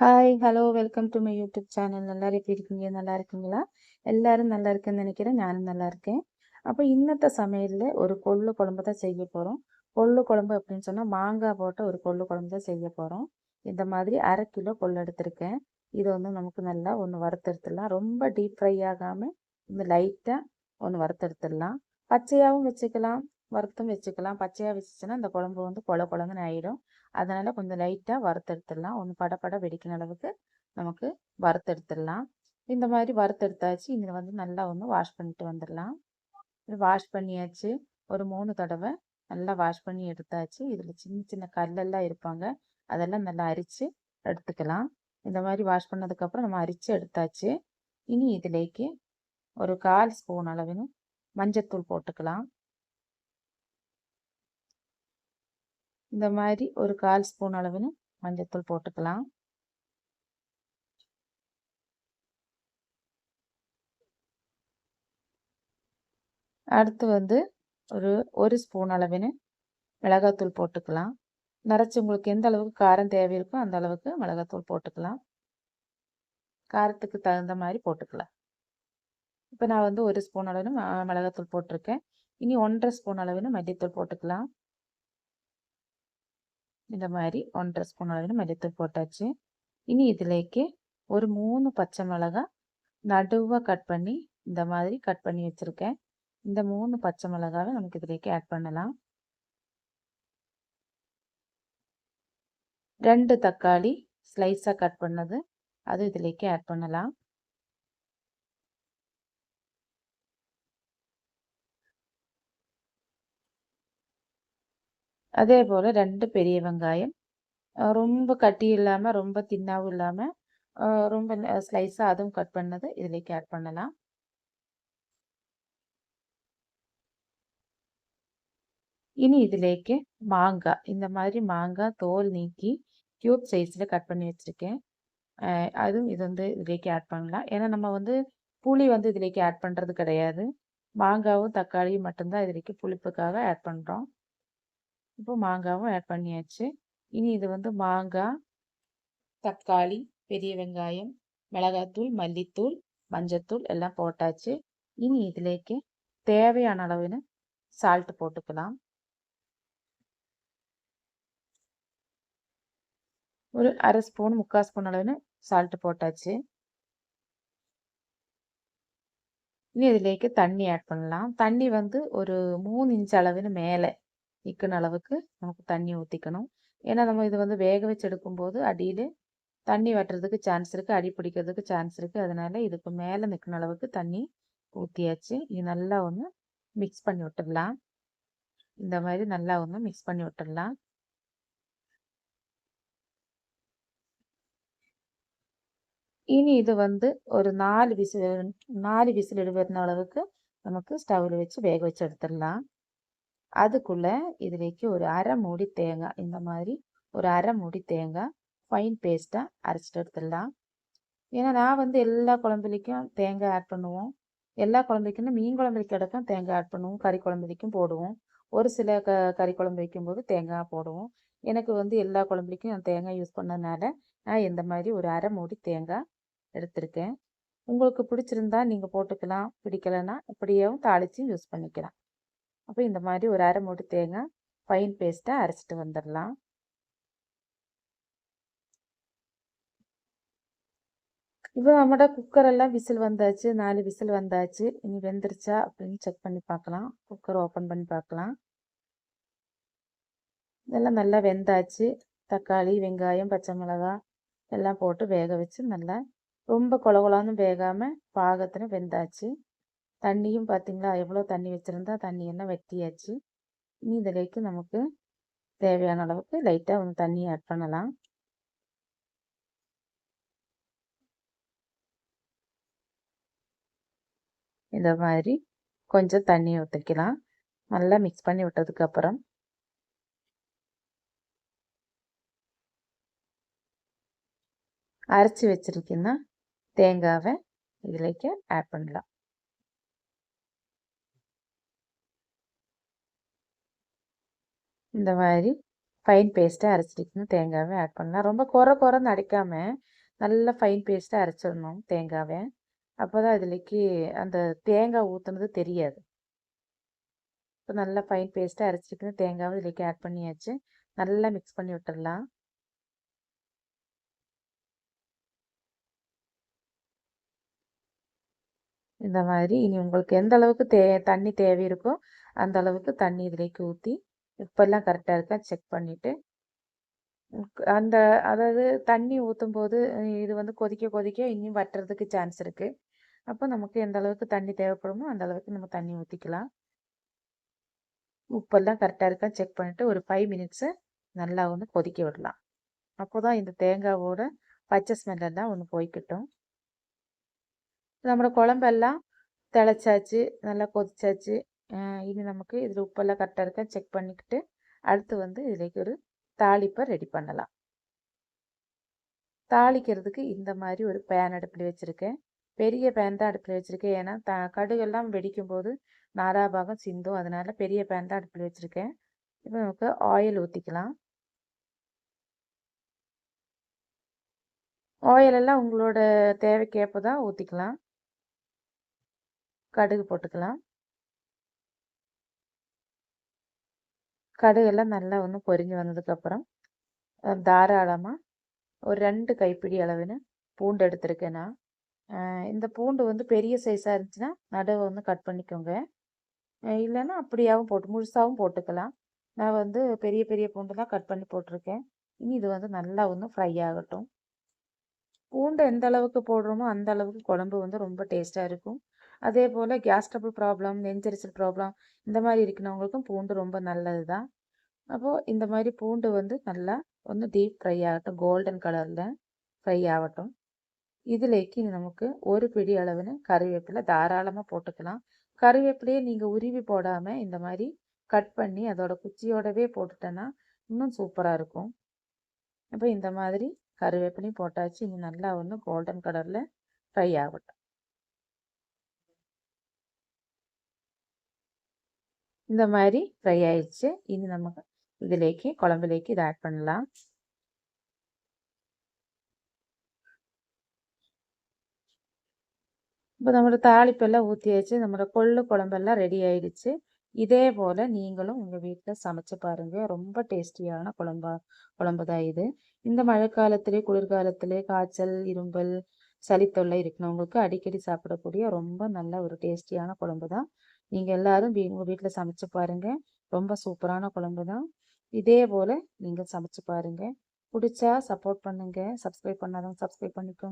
Hi hello welcome to my YouTube channel எல்லாரும் எப்படி இருக்கீங்க? நல்லா இருக்கீங்களா? எல்லாரும் நல்லா இருக்குன்னு நினைக்கிறேன். நானும் நல்லா இருக்கேன். அப்போ இன்னத்த சமையலில் ஒரு கொள்ளு குழம்பு தான் செய்ய போகிறோம் கொள்ளு குழம்பு அப்படின்னு சொன்னால் மாங்காய் போட்ட ஒரு கொள்ளு குழம்பு தான் செய்ய போகிறோம் இந்த மாதிரி அரை கிலோ கொள்ளு எடுத்திருக்கேன். இதை வந்து நமக்கு நல்லா ஒன்று வறுத்தெடுத்துடலாம். ரொம்ப டீப் ஃப்ரை ஆகாமல் இந்த லைட்டாக ஒன்று வறுத்தெடுத்துடலாம். பச்சையாகவும் வச்சுக்கலாம் வறுத்தும் வச்சுக்கலாம். பச்சையாக வச்சுச்சுன்னா இந்த குழம்பு வந்து கொல குழம்புன்னு ஆகிடும் அதனால் கொஞ்சம் லைட்டாக வறுத்தெடுத்துடலாம். ஒன்று படப்பட வெடிக்கிற அளவுக்கு நமக்கு வறுத்தெடுத்துடலாம். இந்த மாதிரி வறுத்தெடுத்தாச்சு. இதில் வந்து நல்லா ஒன்று வாஷ் பண்ணிட்டு வந்துடலாம். வாஷ் பண்ணியாச்சு. ஒரு மூணு தடவை நல்லா வாஷ் பண்ணி எடுத்தாச்சு. இதில் சின்ன சின்ன கல்லெல்லாம் இருப்பாங்க. அதெல்லாம் நல்லா அரித்து எடுத்துக்கலாம். இந்த மாதிரி வாஷ் பண்ணதுக்கப்புறம் நம்ம அரித்து எடுத்தாச்சு. இனி இதிலேக்கு ஒரு கால் ஸ்பூன் அளவினும் மஞ்சத்தூள் போட்டுக்கலாம். இந்த மாதிரி ஒரு கால் ஸ்பூன் அளவுன்னு மஞ்சத்தூள் போட்டுக்கலாம். அடுத்து வந்து ஒரு ஒரு ஸ்பூன் அளவிന് மிளகாத்தூள் போட்டுக்கலாம். நிறச்சி உங்களுக்கு எந்த அளவுக்கு காரம் தேவை இருக்கோ அந்த அளவுக்கு மிளகாத்தூள் போட்டுக்கலாம். காரத்துக்கு தகுந்த மாதிரி போட்டுக்கலாம். இப்போ நான் வந்து ஒரு ஸ்பூன் அளவுன்னு மிளகாத்தூள் போட்டிருக்கேன். இனி ஒன்றரை ஸ்பூன் அளவுன்னு மல்லித்தூள் போட்டுக்கலாம். இந்த மாதிரி ஒன்றரை ஸ்பூன் அளவில் மல்லித்தூள் போட்டாச்சு. இனி இதிலேக்கு ஒரு மூணு பச்சை மிளகா நடுவாக கட் பண்ணி இந்த மாதிரி கட் பண்ணி வச்சுருக்கேன். இந்த மூணு பச்சை மிளகாவை நமக்கு இதிலேக்கு ஆட் பண்ணலாம். ரெண்டு தக்காளி ஸ்லைஸாக கட் பண்ணது. அது இதிலேக்கு ஆட் பண்ணலாம். அதே போல் ரெண்டு பெரிய வெங்காயம். ரொம்ப கட்டி இல்லாமல் ரொம்ப தின்னாவும் இல்லாமல் ரொம்ப ஸ்லைஸாக அதுவும் கட் பண்ணது. இதிலேக்கு ஆட் பண்ணலாம். இனி இதிலேக்கு மாங்காய் இந்த மாதிரி மாங்காய் தோல் நீக்கி க்யூப் சைஸில் கட் பண்ணி வச்சுருக்கேன். அதுவும் இது வந்து இதிலேக்கு ஆட் பண்ணலாம். ஏன்னா நம்ம வந்து புளி வந்து இதிலேக்கு ஆட் பண்ணுறது கிடையாது. மாங்காவும் தக்காளியும் மட்டும்தான் இதிலேக்கு புளிப்புக்காக ஆட் பண்ணுறோம் இப்போ மாங்காவும் ஆட் பண்ணியாச்சு. இனி இது வந்து மாங்காய் தக்காளி பெரிய வெங்காயம் மிளகாத்தூள் மல்லித்தூள் மஞ்சத்தூள் எல்லாம் போட்டாச்சு. இனி இதிலேக்கு தேவையான அளவுன்னு சால்ட் போட்டுக்கலாம். ஒரு அரை ஸ்பூன் முக்கால் ஸ்பூன் அளவுன்னு சால்ட் போட்டாச்சு. இனி இதிலேக்கு தண்ணி ஆட் பண்ணலாம். தண்ணி வந்து ஒரு மூணு இன்ச் அளவுன்னு மேலே நிற்கின அளவுக்கு நமக்கு தண்ணி ஊற்றிக்கணும் ஏன்னா நம்ம இது வந்து வேக வச்சு எடுக்கும்போது அடியில் தண்ணி வட்டுறதுக்கு சான்ஸ் இருக்குது அடி பிடிக்கிறதுக்கு சான்ஸ் இருக்குது அதனால் இதுக்கு மேலே நிற்கின அளவுக்கு தண்ணி ஊற்றியாச்சு இது நல்லா ஒன்று மிக்ஸ் பண்ணி விட்டுடலாம். இந்த மாதிரி நல்லா ஒன்று மிக்ஸ் பண்ணி விட்டுடலாம். இனி இது வந்து ஒரு நாலு விசில் நாலு விசில் எடுவன அளவுக்கு நமக்கு ஸ்டவ்வில் வச்சு வேக வச்சு எடுத்துடலாம். அதுக்குள்ளே இதுலேக்கு ஒரு அரை மூடி தேங்காய் இந்த மாதிரி ஒரு அரை மூடி தேங்காய் ஃபைன் பேஸ்ட்டாக அரைச்சிட்டு எடுத்துடலாம். ஏன்னா நான் வந்து எல்லா குழம்புலிக்கும் தேங்காய் ஆட் பண்ணுவோம். எல்லா குழம்புக்குன்னா மீன் குழம்பு வைக்கிறதுக்கும் தேங்காய் ஆட் பண்ணுவோம். கறி குழம்புக்கும் போடுவோம். ஒரு சில க கறி குழம்பு வைக்கும்போது தேங்காய் போடுவோம். எனக்கு வந்து எல்லா குழம்புக்கும் நான் தேங்காய் யூஸ் பண்ணதுனால நான் இந்த மாதிரி ஒரு அரை மூடி தேங்காய் எடுத்திருக்கேன். உங்களுக்கு பிடிச்சிருந்தா நீங்கள் போட்டுக்கலாம். பிடிக்கலைன்னா இப்படியேவும் தாளித்து யூஸ் பண்ணிக்கலாம். அப்போ இந்த மாதிரி ஒரு அரை மூட்டு தேங்காய் ஃபைன் பேஸ்ட்டை அரைச்சிட்டு வந்துடலாம். இப்போ நம்மட குக்கரெல்லாம் விசில் வந்தாச்சு நாலு விசில் வந்தாச்சு. இனி வெந்துருச்சா அப்படின்னு செக் பண்ணி பார்க்கலாம். குக்கர் ஓப்பன் பண்ணி பார்க்கலாம். இதெல்லாம் நல்லா வெந்தாச்சு. தக்காளி வெங்காயம் பச்சை மிளகாய் எல்லாம் போட்டு வேக வச்சு நல்லா ரொம்ப கொலகொலான்னு வேகாமல் பாகத்தில் வெந்தாச்சு. தண்ணியும் பார்த்திங்களா எவ்வளோ தண்ணி வச்சுருந்தா தண்ணி எல்லாம் வெட்டியாச்சு? இனி இதிலேக்கு நமக்கு தேவையான அளவுக்கு லைட்டாக வந்து தண்ணி ஆட் பண்ணலாம். இந்த மாதிரி கொஞ்சம் தண்ணி ஊற்றிக்கலாம் நல்லா மிக்ஸ் பண்ணி விட்டதுக்கப்புறம் அரைச்சி வச்சுருக்கீங்கன்னா தேங்காவை இதிலேக்கு ஆட் பண்ணலாம். இந்த மாதிரி ஃபைன் பேஸ்ட்டாக அரைச்சிருக்கணும். தேங்காவை ஆட் பண்ணலாம். ரொம்ப குறை குறைன்னு அடைக்காமல் நல்லா ஃபைன் பேஸ்ட்டாக அரைச்சிடணும் தேங்காவை. அப்போ தான் இதுலக்கு அந்த தேங்காய் ஊற்றுனது தெரியாது. இப்போ நல்லா ஃபைன் பேஸ்ட்டாக அரைச்சிருக்கணும். தேங்காவை இதுலக்கு ஆட் பண்ணியாச்சு. நல்லா மிக்ஸ் பண்ணி விட்டுடலாம். இந்த மாதிரி இனி உங்களுக்கு எந்த அளவுக்கு தே தண்ணி தேவை இருக்கோ அந்த அளவுக்கு தண்ணி இதிலேக்கு ஊற்றி இப்போல்லாம் கரெக்டாக இருக்கா? செக் பண்ணிவிட்டு அந்த அதாவது தண்ணி ஊற்றும் போது இது வந்து கொதிக்க கொதிக்க இன்னும் வட்டுறதுக்கு சான்ஸ் இருக்குது அப்போ நமக்கு எந்த அளவுக்கு தண்ணி தேவைப்படுமோ அந்த அளவுக்கு நம்ம தண்ணி ஊற்றிக்கலாம் உப்பெல்லாம் கரெக்டாக இருக்கா? செக் பண்ணிவிட்டு ஒரு ஃபைவ் மினிட்ஸு நல்லா வந்து கொதிக்க விடலாம். அப்போ தான் இந்த தேங்காவோட பச்சை ஸ்மெல்லாம் ஒன்று போய்க்கிட்டோம். நம்மளோட குழம்பெல்லாம் திளச்சாச்சு நல்லா கொதிச்சாச்சு. இனி நமக்கு இதில் உப்பெல்லாம் கரெக்டாக இருக்கா? செக் பண்ணிக்கிட்டு அடுத்து வந்து இதிலேக்கு ஒரு தாளிப்பை ரெடி பண்ணலாம். தாளிக்கிறதுக்கு இந்த மாதிரி ஒரு பேன் அடுப்பில் வச்சுருக்கேன். பெரிய பேன் தான் அடுப்பில் வச்சுருக்கேன். ஏன்னா த கடுகெல்லாம் வெடிக்கும் போது நாராபாகம் சிந்தும். அதனால் பெரிய பேன் தான் அடுப்பில் வச்சுருக்கேன். இப்போ நமக்கு ஆயில் ஊற்றிக்கலாம் ஆயிலெல்லாம் உங்களோட தேவைக்கேற்ப தான் ஊற்றிக்கலாம் கடுகு போட்டுக்கலாம். கடுகெல்லாம் நல்லா ஒன்று பொரிஞ்சு வந்ததுக்கப்புறம் தாராளமாக ஒரு ரெண்டு கைப்பிடி அளவுன்னு பூண்டு எடுத்திருக்கேன் நான். இந்த பூண்டு வந்து பெரிய சைஸாக இருந்துச்சுன்னா நடுவை வந்து கட் பண்ணிக்கோங்க. இல்லைன்னா அப்படியாகவும் போட்டு முழுசாகவும் போட்டுக்கலாம். நான் வந்து பெரிய பெரிய பூண்டுலாம் கட் பண்ணி போட்டிருக்கேன். இனி இது வந்து நல்லா ஒன்று ஃப்ரை ஆகட்டும். பூண்டு எந்த அளவுக்கு போடுறோமோ அந்த அளவுக்கு குழம்பு வந்து ரொம்ப டேஸ்ட்டாக இருக்கும். அதே போல் கேஸ் ட்ரபிள் ப்ராப்ளம் நெஞ்சரிச்சல் ப்ராப்ளம் இந்த மாதிரி இருக்கிறவங்களுக்கும் பூண்டு ரொம்ப நல்லது தான் அப்போது இந்த மாதிரி பூண்டு வந்து நல்லா ஒன்று டீப் ஃப்ரை ஆகட்டும் கோல்டன் கலரில் ஃப்ரை ஆகட்டும். இதுலேக்கு நமக்கு ஒரு பிடி அளவுன்னு கருவேப்பிலை தாராளமாக போட்டுக்கலாம். கருவேப்பிலையே நீங்கள் உருவி போடாமல் இந்த மாதிரி கட் பண்ணி அதோட குச்சியோடவே போட்டுட்டேன்னா இன்னும் சூப்பராக இருக்கும். அப்போ இந்த மாதிரி கருவேப்பிலையும் போட்டாச்சு இனி நல்லா ஒன்று கோல்டன் கலரில் ஃப்ரை ஆகட்டும். இந்த மாதிரி ஃப்ரை ஆயிடுச்சு இனி நமக்கு ഇതിലേക്ക് குழம்புலேக்கு இது ஆட் பண்ணலாம் இப்போ நம்மளோட தாளிப்பெல்லாம் ஊற்றியாச்சு நம்மளோட கொள்ளு குழம்பெல்லாம் ரெடி ஆயிடுச்சு இதே போல் நீங்களும் உங்கள் வீட்டில் சமைச்சு பாருங்கள் ரொம்ப டேஸ்டியான குழம்பா குழம்பு தான் இது இந்த மழை காலத்திலே குளிர்காலத்திலே காய்ச்சல் இரும்பல் சளித்தொல்லை இருக்கிறவங்களுக்கு அடிக்கடி சாப்பிடக்கூடிய ரொம்ப நல்ல ஒரு டேஸ்டியான குழம்பு தான் நீங்கள் எல்லாரும் உங்கள் வீட்டில் சமைச்சு பாருங்கள் ரொம்ப சூப்பரான குழம்பு தான். இதே போல் நீங்கள் சமைச்சு பாருங்கள் பிடிச்சா சப்போர்ட் பண்ணுங்கள் சப்ஸ்கிரைப் பண்ணாதவங்க சப்ஸ்கிரைப் பண்ணிக்கோங்க.